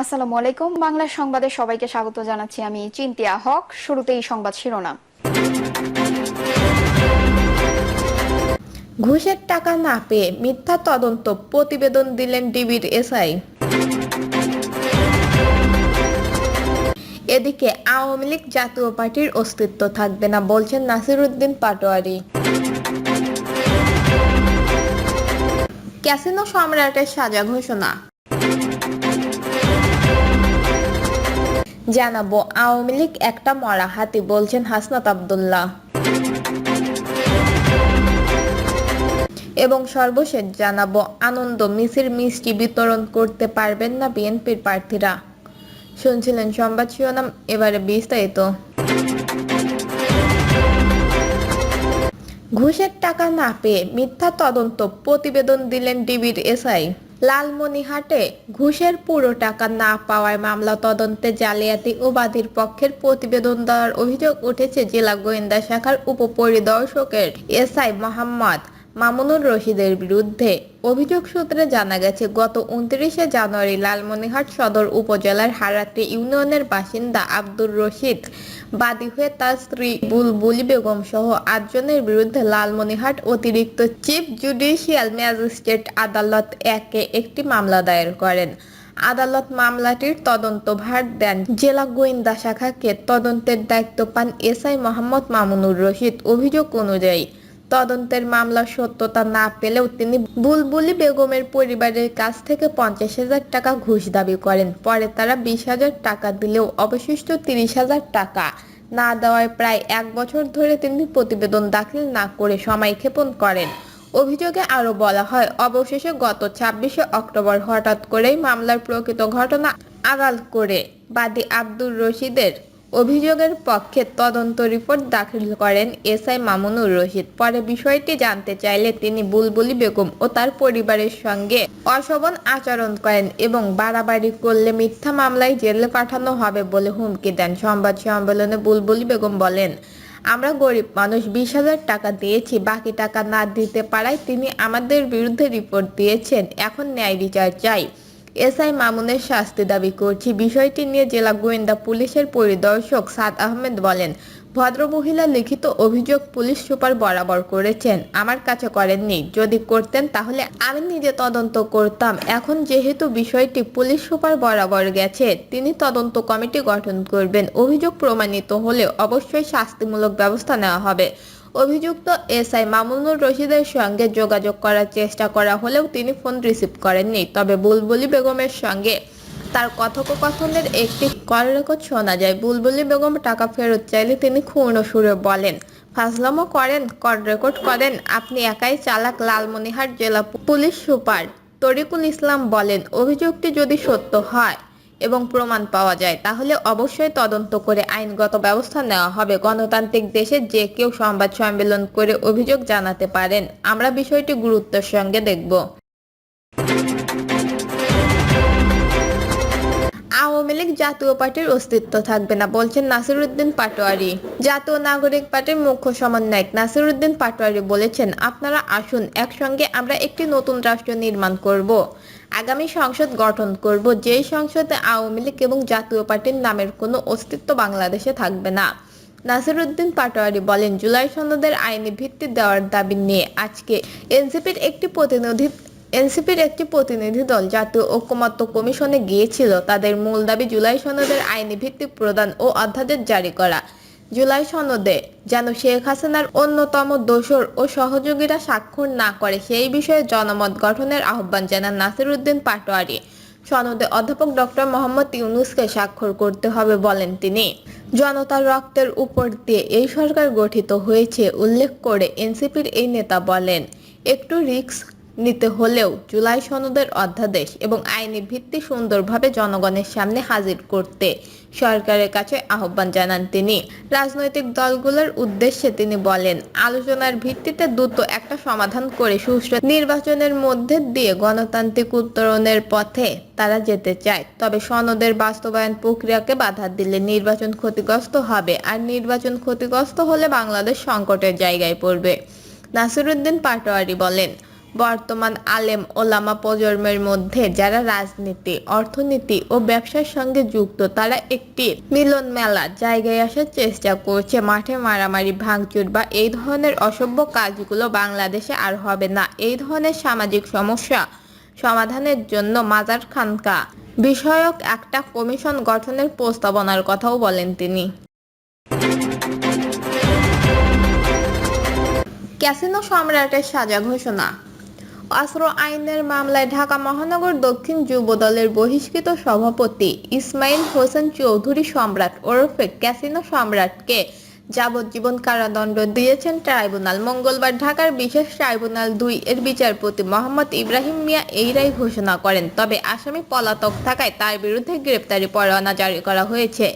আসসালামু আলাইকুম। বাংলা সংবাদে সবাইকে স্বাগত জানাচ্ছি আমি চিন্তিয়া হক। শুরুতেই সংবাদ শিরোনাম। ঘুষের টাকা না পেয়ে মিথ্যা তদন্ত প্রতিবেদন দিলেন ডিবির এসআই। এদিকে আওয়ামী লীগ জাতীয় পার্টির অস্তিত্ব থাকবে না বলছেন নাসিরুদ্দিন পাটোয়ারি। ক্যাসিনো সম্রাটের সাজা ঘোষণা। জানাব, আওয়ামী লীগ একটা মরা হাতি, বলছেন হাসনাত আবদুল্লাহ। এবং সর্বশেষ জানাব, আনন্দ, মিছিল, মিষ্টি বিতরণ করতে পারবেন না বিএনপির প্রার্থীরা। শুনছিলেন সংবাদ শিরোনাম, এবারে বিস্তারিত। ঘুষের টাকা না পেয়ে মিথ্যা তদন্ত প্রতিবেদন দিলেন ডিবির এসআই। লালমনিহাটে ঘুষের পুরো টাকা না পাওয়ায় মামলা তদন্তে জালিয়াতি ও বাদীর পক্ষের প্রতিবেদন দেওয়ার অভিযোগ উঠেছে জেলা গোয়েন্দা শাখার উপপরিদর্শকের এসআই মোহাম্মদ মামুনুর রশিদের বিরুদ্ধে। অভিযোগ সূত্রে জানা গেছে, গত উনত্রিশে জানুয়ারি লালমনিরহাট সদর উপজেলার হারাটি ইউনিয়নের বাসিন্দা আব্দুর রশিদ বাদী হয়ে তার স্ত্রী বুলবুলি বেগম সহ আটজনের বিরুদ্ধে লালমনিহাট অতিরিক্ত চিফ জুডিশিয়াল ম্যাজিস্ট্রেট আদালত একে একটি মামলা দায়ের করেন। আদালত মামলাটির তদন্ত ভার দেন। জেলা গোয়েন্দা শাখাকে তদন্তের দায়িত্ব পান এসআই মোহাম্মদ মামুনুর রশিদ। অভিযোগ অনুযায়ী তদন্তের মামলার সত্যতা না পেলেও তিনি বুলবুলি বেগমের পরিবারের কাছ থেকে পঞ্চাশ হাজার টাকা ঘুষ দাবি করেন। পরে তারা বিশ হাজার টাকা দিলেও অবশিষ্ট তিরিশ হাজার টাকা না দেওয়ায় প্রায় এক বছর ধরে তিনি প্রতিবেদন দাখিল না করে সময় ক্ষেপণ করেন। অভিযোগে আরও বলা হয়, অবশেষে গত ছাব্বিশে অক্টোবর হঠাৎ করেই মামলার প্রকৃত ঘটনা আড়াল করে বাদী আব্দুর রশিদের অভিযোগের পক্ষে তদন্ত রিপোর্ট দাখিল করেন এসআই মামুনুর রশিদ। পরে বিষয়টি জানতে চাইলে তিনি বুলবুলি বেগম ও তার পরিবারের সঙ্গে অশোভন আচরণ করেন এবং বাড়াবাড়ি করলে মিথ্যা মামলায় জেলে পাঠানো হবে বলে হুমকি দেন। সংবাদ সম্মেলনে বুলবুলি বেগম বলেন, আমরা গরিব মানুষ, বিশ হাজার টাকা দিয়েছি, বাকি টাকা না দিতে পারায় তিনি আমাদের বিরুদ্ধে রিপোর্ট দিয়েছেন, এখন ন্যায় বিচার চাই। এসআই মামুনের শাস্তি দাবি করছি। বিষয়টি নিয়ে জেলা গোয়েন্দা পুলিশের পরিদর্শক সাদ আহমেদ বলেন ভদ্রমহিলা লিখিত অভিযোগ পুলিশ সুপার বরাবর করেছেন। আমার কাছে করেননি। যদি করতেন তাহলে আমি নিজে তদন্ত করতাম। এখন যেহেতু বিষয়টি পুলিশ সুপার বরাবর গেছে, তিনি তদন্ত কমিটি গঠন করবেন। অভিযোগ প্রমাণিত হলে অবশ্যই শাস্তিমূলক ব্যবস্থা নেওয়া হবে। অভিযুক্ত এসআই মামুনুর রশিদের সঙ্গে যোগাযোগ করার চেষ্টা করা হলেও তিনি ফোন রিসিভ করেননি, তবে বুলবুলি বেগমের সঙ্গে তার কথোপকথনের একটি কল রেকর্ড শোনা যায়। বুলবুলি বেগম টাকা ফেরত চাইলে তিনি ক্ষুণ্ণ সুরে বলেন, ফাজলামো করেন, কল রেকর্ড করেন, আপনি একাই চালাক লালমনিরহাট জেলা পুলিশ সুপার তরিকুল ইসলাম বলেন অভিযোগটি যদি সত্য হয় এবং প্রমাণ পাওয়া যায়, তাহলে অবশ্যই তদন্ত করে আইনগত ব্যবস্থা নেওয়া হবে। গণতান্ত্রিক দেশে যে কেউ সংবাদ সম্মেলন করে অভিযোগ জানাতে পারেন। আমরা বিষয়টি গুরুত্বের সঙ্গে দেখব। আওয়ামী লীগ জাতীয় পার্টির অস্তিত্ব থাকবে না, বলছেন নাসিরুদ্দিন পাটোয়ারি। জাতীয় নাগরিক পার্টির মুখ্য সমন্বয়ক নাসিরুদ্দিন পাটোয়ারি বলেছেন, আপনারা আসুন, একসঙ্গে আমরা একটি নতুন রাষ্ট্র নির্মাণ করব। আগামী সংসদ গঠন করব। যেই সংসদে আওয়ামী লীগ এবং জাতীয় পার্টির নামের কোনো অস্তিত্ব বাংলাদেশে থাকবে না। নাসিরুদ্দিন পাটোয়ারি বলেন, জুলাই সনদের আইনি ভিত্তি দেওয়ার দাবি নিয়ে আজকে এনসিপির একটি প্রতিনিধি এনসিপির একটি প্রতিনিধি দল জাতীয় ঐক্যমত্য কমিশনে গিয়েছিল। তাদের মূল দাবি জুলাই সনদের আইনি ভিত্তি প্রদান ও অধ্যাদেশ জারি করা। জুলাই সনদে যেন শেখ হাসিনার অন্যতম দোসর ও সহযোগীরা স্বাক্ষর না করে সেই বিষয়ে জনমত গঠনের আহ্বান জানান নাসিরুদ্দিন পাটোয়ারি। সনদে অধ্যাপক ডক্টর মোহাম্মদ ইউনুসকে স্বাক্ষর করতে হবে বলেন তিনি। জনতার রক্তের উপর দিয়ে এই সরকার গঠিত হয়েছে, উল্লেখ করে এনসিপির এই নেতা বলেন, একটু রিস্ক নিতে হলেও জুলাই সনদের অধ্যাদেশ এবং আইনি ভিত্তি সুন্দরভাবে জনগণের সামনে হাজির করতে সরকারের কাছে আহ্বান জানান তিনি। রাজনৈতিক দলগুলোর উদ্দেশ্যে তিনি বলেন, আলোচনার ভিত্তিতে দ্রুত একটা সমাধান করে সুষ্ঠু নির্বাচনের মধ্যে দিয়ে গণতান্ত্রিক উত্তরণের পথে তারা যেতে চায়। তবে সনদের বাস্তবায়ন প্রক্রিয়াকে বাধা দিলে নির্বাচন ক্ষতিগ্রস্ত হবে আর নির্বাচন ক্ষতিগ্রস্ত হলে বাংলাদেশ সংকটের জায়গায় পড়বে। নাসিরুদ্দিন পাটোয়ারি বলেন বর্তমান আলেম ওলামা প্রজন্মের মধ্যে যারা রাজনীতি, অর্থনীতি ও ব্যবসার সঙ্গে যুক্ত, তারা একটি মিলন মেলা জায়গায় আসার চেষ্টা করছে। মাঠে মারামারি, ভাঙচুর বা এই ধরনের অসভ্য কাজগুলো বাংলাদেশে আর হবে না। এই ধরনের সামাজিক সমস্যা সমাধানের জন্য মাজার খানকা বিষয়ক একটা কমিশন গঠনের প্রস্তাবনার কথাও বলেন তিনি। ক্যাসিনো সম্রাটের সাজা ঘোষণা অস্ত্র আইনের মামলায় ঢাকা মহানগর দক্ষিণ যুব দলের বহিষ্কৃত সভাপতি ইসমাইল হোসেন চৌধুরী সম্রাট ওরফে ক্যাসিনো সম্রাটকে যাবজ্জীবন কারাদণ্ড দিয়েছেন ট্রাইব্যুনাল। মঙ্গলবার ঢাকার বিশেষ ট্রাইব্যুনাল দুই এর বিচারপতি মোহাম্মদ ইব্রাহিম মিয়া এই রায় ঘোষণা করেন। তবে আসামি পলাতক থাকায় তার বিরুদ্ধে গ্রেপ্তারি পরোয়ানা জারি করা হয়েছে।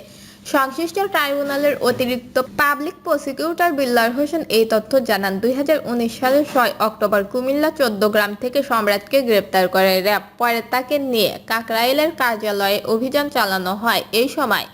সংশ্লিষ্ট ট্রাইব্যুনালের অতিরিক্ত পাবলিক প্রসিকিউটর বিল্লার হোসেন এই তথ্য জানান। দুই হাজার উনিশ সালের ছয় অক্টোবর কুমিল্লা চোদ্দ গ্রাম থেকে সম্রাটকে গ্রেপ্তার করে র্যাব। পরে তাকে নিয়ে কাকরাইলের কার্যালয়ে অভিযান চালানো হয়। এই সময়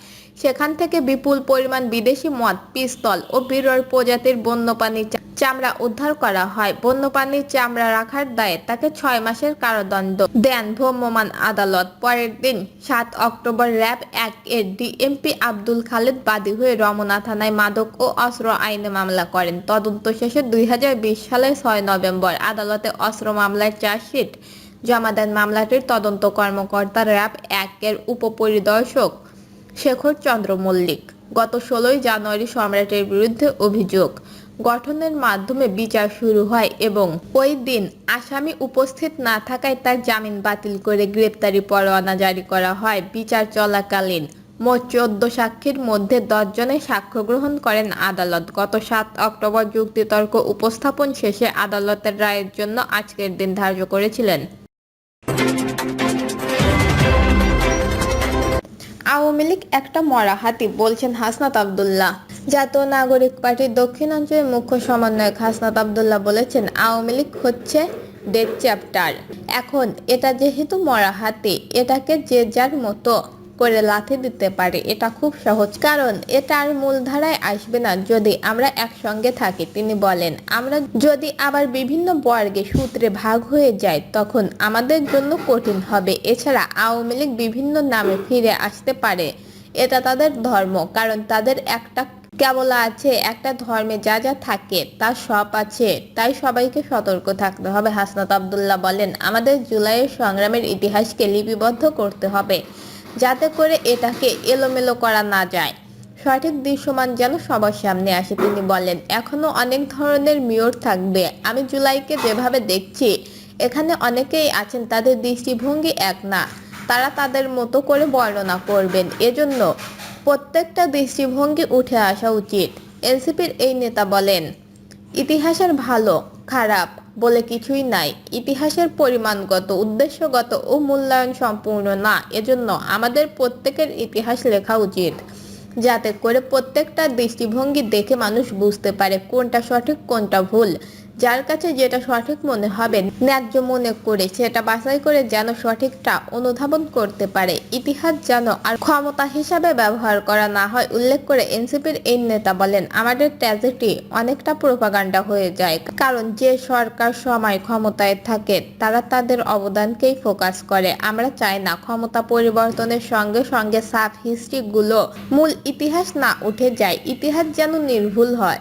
সেখান থেকে বিপুল পরিমাণ বিদেশি মদ, পিস্তল ও বিরল প্রজাতির বন্যপ্রাণী চামড়া উদ্ধার করা হয়। বন্যপ্রাণীর চামড়া রাখার দায়ে তাকে ছয় মাসের কারাদণ্ড দেন ভ্রাম্যমাণ আদালত। পরের দিন সাত অক্টোবর র্যাব এক এর ডিএমপি আব্দুল খালেদ বাদী হয়ে রমনা থানায় মাদক ও অস্ত্র আইনে মামলা করেন। তদন্ত শেষে দুই সালের ছয় নভেম্বর আদালতে অস্ত্র মামলার চার্জশিট জমা দেন মামলাটির তদন্ত কর্মকর্তা র্যাব এক এর উপপরিদর্শক শেখর চন্দ্র মল্লিক। গত ষোলোই জানুয়ারি সম্রাটের বিরুদ্ধে অভিযোগ গঠনের মাধ্যমে বিচার শুরু হয় এবং ওই দিন আসামি উপস্থিত না থাকায় তার জামিন বাতিল করে গ্রেপ্তারি পরোয়ানা জারি করা হয়। বিচার চলাকালীন মোট চোদ্দ সাক্ষীর মধ্যে দশ জনের সাক্ষ্য গ্রহণ করেন আদালত। গত সাত অক্টোবর যুক্তিতর্ক উপস্থাপন শেষে আদালতের রায়ের জন্য আজকের দিন ধার্য করেছিলেন। আওয়ামী লীগ একটা মরা হাতি, বলছেন হাসনাত আবদুল্লাহ। জাতীয় নাগরিক পার্টির দক্ষিণাঞ্চলের মুখ্য সমন্বয়ক হাসনাত আবদুল্লাহ বলেছেন, আওয়ামী লীগ হচ্ছে ডেড চ্যাপ্টার এখন এটা যেহেতু মরা হাতি, এটাকে যে যার মতো করে লাথি দিতে পারে, এটা খুব সহজ। কারণ এটা আর মূলধারায় আসবে না, যদি আমরা একসঙ্গে থাকি, তিনি বলেন। আমরা যদি আবার বিভিন্ন বর্গে সূত্রে ভাগ হয়ে যায় তখন আমাদের জন্য কঠিন হবে। এছাড়া আওয়ামী লীগ বিভিন্ন নামে ফিরে আসতে পারে, এটা তাদের ধর্ম। কারণ তাদের একটা কেবল আছে একটা ধর্মে যা যা থাকে, তা সব আছে। তাই সবাইকে সতর্ক থাকতে হবে, হাসনাত আবদুল্লাহ বলেন। আমাদের জুলাইয়ের সংগ্রামের ইতিহাসকে লিপিবদ্ধ করতে হবে, যাতে করে এটাকে এলোমেলো করা না যায়। সঠিক দৃশ্যমান যেন সবার সামনে আসে, তিনি বলেন। এখনও অনেক ধরনের মেয়র থাকবে। আমি জুলাইকে যেভাবে দেখছি, এখানে অনেকেই আছেন, তাদের দৃষ্টিভঙ্গি এক না। তারা তাদের মতো করে বর্ণনা করবেন। এজন্য প্রত্যেকটা দৃষ্টিভঙ্গি উঠে আসা উচিত, এনসিপির এই নেতা বলেন। ইতিহাসের ভালো, খারাপ বলে কিছুই নাই। ইতিহাসের পরিমাণগত, উদ্দেশ্যগত ও মূল্যায়ন সম্পূর্ণ না, এজন্য আমাদের প্রত্যেকের ইতিহাস লেখা উচিত। যাতে করে প্রত্যেকটা দৃষ্টিভঙ্গি দেখে মানুষ বুঝতে পারে কোনটা সঠিক, কোনটা ভুল। যার কাছে যেটা সঠিক মনে হবে, ন্যায্য মনে করে সেটা বাছাই করে যেন সঠিকটা অনুধাবন করতে পারে। ইতিহাস যেন আর ক্ষমতা হিসাবে ব্যবহার করা না হয়, উল্লেখ করে এনসিপির এই নেতা বলেন, আমাদের ট্র্যাজেডি অনেকটা প্রোপাগান্ডা হয়ে যায়। কারণ যে সরকার সময় ক্ষমতায় থাকে, তারা তাদের অবদানকেই ফোকাস করে। আমরা চাই না ক্ষমতা পরিবর্তনের সঙ্গে সঙ্গে সাব হিস্ট্রি গুলো মূল ইতিহাস না উঠে যায়। ইতিহাস যেন নির্ভুল হয়।